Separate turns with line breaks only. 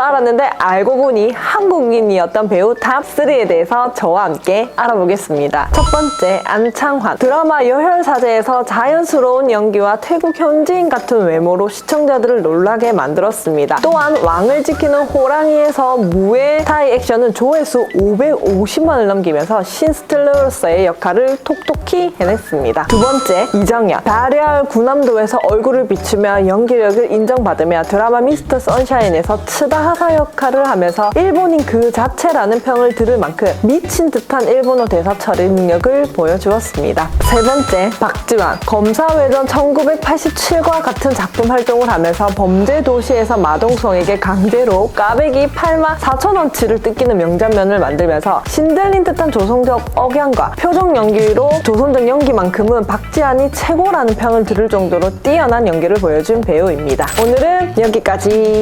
알았는데 알고 보니 한국인이었던 배우 탑3에 대해서 저와 함께 알아보겠습니다. 첫 번째, 안창환. 드라마 여혈사제에서 자연스러운 연기와 태국 현지인 같은 외모로 시청자들을 놀라게 만들었습니다. 또한 왕을 지키는 호랑이에서 무의 타이 액션은 조회수 550만을 넘기면서 신스틸러로서의 역할을 톡톡히 해냈습니다. 두 번째, 이정현. 다리알 구남도에서 얼굴을 비추며 연기력을 인정받으며 드라마 미스터 선샤인에서 츠다 하사 역할을 하면서 일본인 그 자체라는 평을 들을 만큼 미친 듯한 일본어 대사 처리 능력을 보여주었습니다. 세 번째, 박지환. 검사회전 1987과 같은 작품 활동을 하면서 범죄 도시에서 마동성에게 강제로 까베기 8만 4천원치를 뜯기는 명장면을 만들면서 신들린 듯한 조성적 억양과 표정 연기로 조선적 연기만큼은 박지환이 최고라는 평을 들을 정도로 뛰어난 연기를 보여준 배우입니다. 오늘은 여기까지.